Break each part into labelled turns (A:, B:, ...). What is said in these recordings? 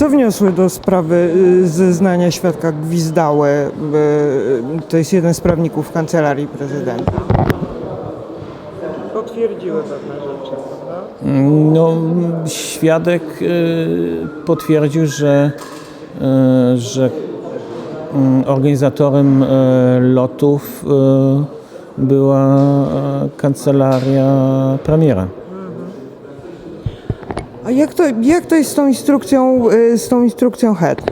A: Co wniosły do sprawy y, zeznania świadka Gwizdały? y, To jest jeden z prawników kancelarii prezydenta. Potwierdziły pewne rzeczy, prawda?
B: No, świadek y, potwierdził, że, że mm, organizatorem lotów była kancelaria premiera.
A: A jak to, jak to jest z tą instrukcją, y, z tą instrukcją HED?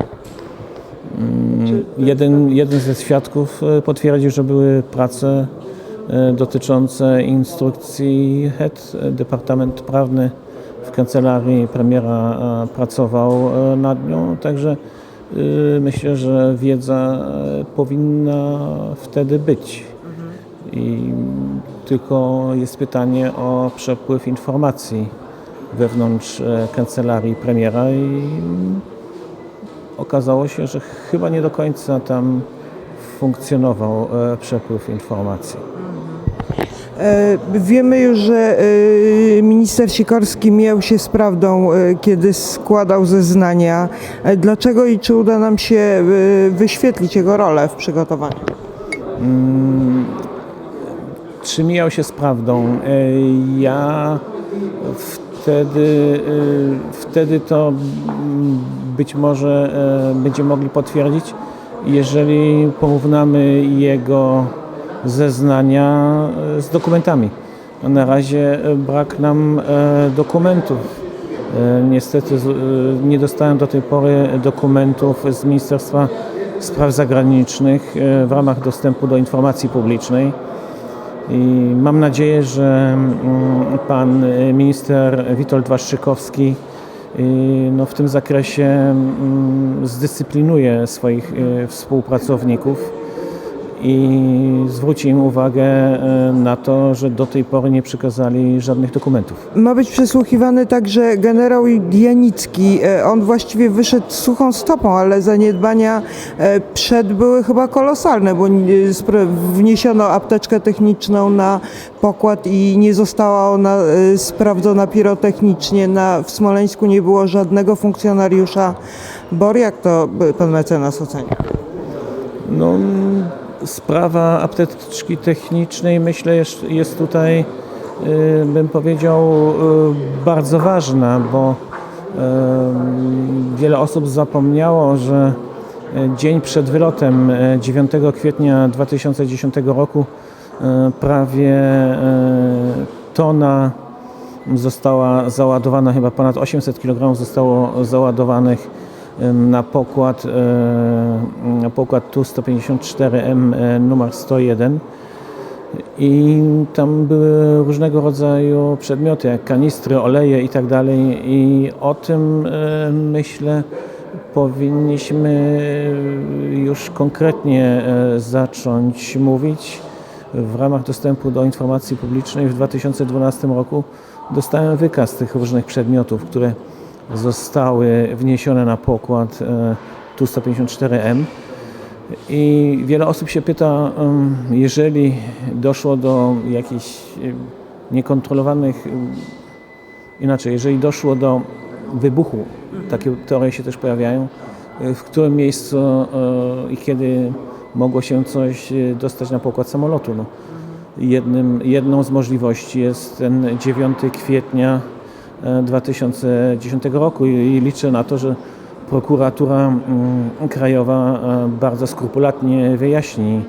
B: Jeden, jeden ze świadków y, potwierdził, że były prace y, dotyczące instrukcji HED. Departament Prawny w kancelarii premiera pracował nad nią, także myślę, że wiedza powinna wtedy być. I tylko jest pytanie o przepływ informacji wewnątrz e, kancelarii premiera i okazało się, że chyba nie do końca tam funkcjonował e, przepływ informacji.
A: E, Wiemy już, że minister Sikorski miał się z prawdą, kiedy składał zeznania. Dlaczego i czy uda nam się wyświetlić jego rolę w przygotowaniu?
B: Czy mijał się z prawdą? Ja wtedy, e, wtedy to być może e, będziemy mogli potwierdzić, jeżeli porównamy jego zeznania e, z dokumentami. Na razie brak nam dokumentów. Niestety nie dostałem do tej pory dokumentów z Ministerstwa Spraw Zagranicznych w ramach dostępu do informacji publicznej. I mam nadzieję, że mm, pan y, minister Witold Waszczykowski y, no, w tym zakresie mm, zdyscyplinuje swoich y, współpracowników i zwróci im uwagę y, na to, że do tej pory nie przekazali żadnych dokumentów.
A: Ma być przesłuchiwany także generał Janicki. E, On właściwie wyszedł suchą stopą, ale zaniedbania e, przed były chyba kolosalne, bo e, wniesiono apteczkę techniczną na pokład i nie została ona e, sprawdzona pirotechnicznie. Na, w Smoleńsku nie było żadnego funkcjonariusza BOR. Jak to e, pan mecenas ocenia?
B: No, sprawa apteczki technicznej myślę jest, tutaj, y, bym powiedział, y, bardzo ważna, bo y, wiele osób zapomniało, że dzień przed wylotem y, 9 kwietnia 2010 roku prawie tona została załadowana, chyba ponad 800 kg zostało załadowanych na pokład, e, na pokład Tu-154M e, numer 101 i tam były różnego rodzaju przedmioty, jak kanistry, oleje i tak dalej i o tym e, myślę powinniśmy już konkretnie zacząć mówić. W ramach dostępu do informacji publicznej w 2012 roku dostałem wykaz tych różnych przedmiotów, które zostały wniesione na pokład e, Tu-154M. I wiele osób się pyta, jeżeli doszło do jakichś niekontrolowanych, inaczej, jeżeli doszło do wybuchu, takie teorie się też pojawiają, e, w którym miejscu e, i kiedy mogło się coś dostać na pokład samolotu. No. Jednym, jedną z możliwości jest ten 9 kwietnia 2010 roku i, liczę na to, że prokuratura mm, krajowa e, bardzo skrupulatnie wyjaśni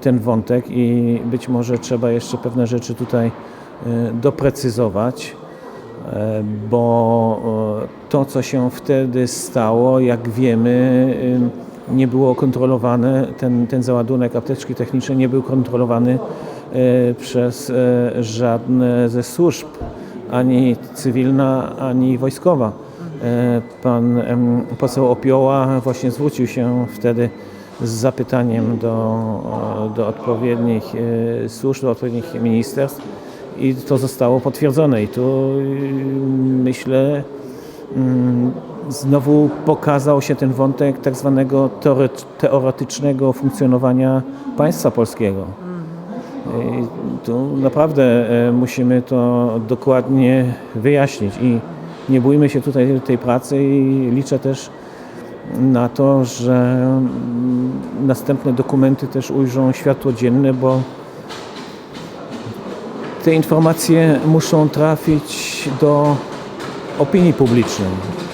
B: ten wątek i być może trzeba jeszcze pewne rzeczy tutaj e, doprecyzować, e, bo e, to, co się wtedy stało, jak wiemy, e, nie było kontrolowane, ten, ten załadunek apteczki technicznej nie był kontrolowany e, przez e, żadne ze służb, ani cywilna, ani wojskowa. E, Pan poseł Opioła właśnie zwrócił się wtedy z zapytaniem do, do odpowiednich e, służb, do odpowiednich ministerstw i to zostało potwierdzone. I tu y, myślę, mm, znowu pokazał się ten wątek tak zwanego teore- teoretycznego funkcjonowania państwa polskiego. Tu naprawdę e, musimy to dokładnie wyjaśnić i nie bójmy się tutaj tej pracy i liczę też na to, że mm, następne dokumenty też ujrzą światło dzienne, bo te informacje muszą trafić do opinii publicznej,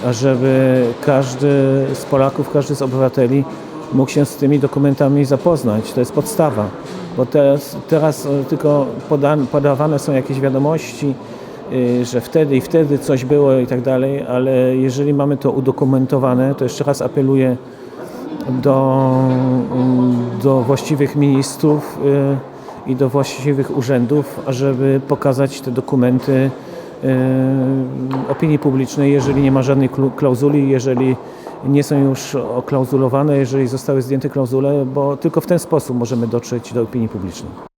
B: ażeby każdy z Polaków, każdy z obywateli mógł się z tymi dokumentami zapoznać. To jest podstawa, bo teraz, teraz e, tylko poda, podawane są jakieś wiadomości, y, że wtedy i wtedy coś było i tak dalej, ale jeżeli mamy to udokumentowane, to jeszcze raz apeluję do, mm, do właściwych ministrów y, i do właściwych urzędów, ażeby pokazać te dokumenty opinii publicznej, jeżeli nie ma żadnej klauzuli, jeżeli nie są już oklauzulowane, jeżeli zostały zdjęte klauzule, bo tylko w ten sposób możemy dotrzeć do opinii publicznej.